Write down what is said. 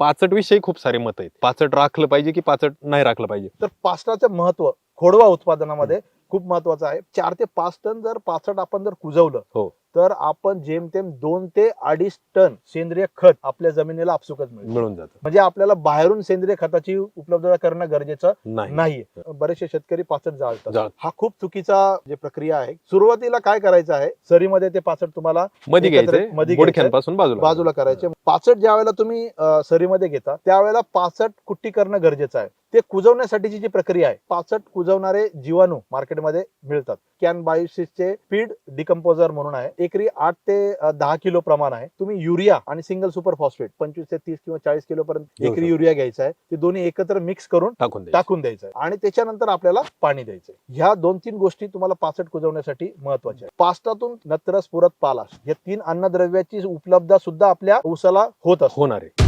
पाचट विषयी खूप सारे मत आहेत. पाचट राखलं पाहिजे की पाचट नाही राखलं पाहिजे? तर पाचटाचं महत्त्व खोडवा उत्पादनामध्ये खूप महत्वाचं आहे. चार ते पाच टन जर पाचट आपण जर कुजवलं हो. तर आपण जेमतेम दोन ते अडीच टन सेंद्रिय खत आपल्या जमिनीला आपसुकच मिळून जातं. म्हणजे आपल्याला बाहेरून सेंद्रिय खताची उपलब्धता करणं गरजेचं नाही. नाहीये. बरेचसे शेतकरी पाचट जाळतात. जाळ- हा खूप चुकीचा जे प्रक्रिया आहे सुरुवातीला काय करायचं आहे सरीमध्ये ते पाचट तुम्हाला मध्ये एकत्र- मध्ये बोडख्यांपासून बाजूला बाजूला करायचे. पाचट ज्या वेळेला तुम्ही अ, सरीमध्ये घेता त्यावेळेला पाचट कुट्टी करणं गरजेचं आहे. ते कुजवण्यासाठीची जी प्रक्रिया आहे पाचट कुजवणारे जीवाणू मार्केटमध्ये मिळतात. कॅन बायोसिसचे फीड डिकम्पोजर म्हणून आहे. एकरी आठ ते दहा किलो प्रमाण आहे. तुम्ही युरिया आणि सिंगल सुपर फॉस्फेट पंचवीस ते तीस किंवा चाळीस किलो पर्यंत एकरी. युरिया घ्यायचा आहे. ते दोन्ही एकत्र मिक्स करून टाकून द्यायचं. टाकून द्यायचं आहे. आणि त्याच्यानंतर आपल्याला पाणी द्यायचंय ह्या दोन तीन गोष्टी तुम्हाला पाचट कुजवण्यासाठी महत्त्वाच्या आहेत. पास्टातून नत्रस पुरत पालाश या तीन अन्नद्रव्याची उपलब्धता सुद्धा आपल्या ऊसाला होत होणार आहे.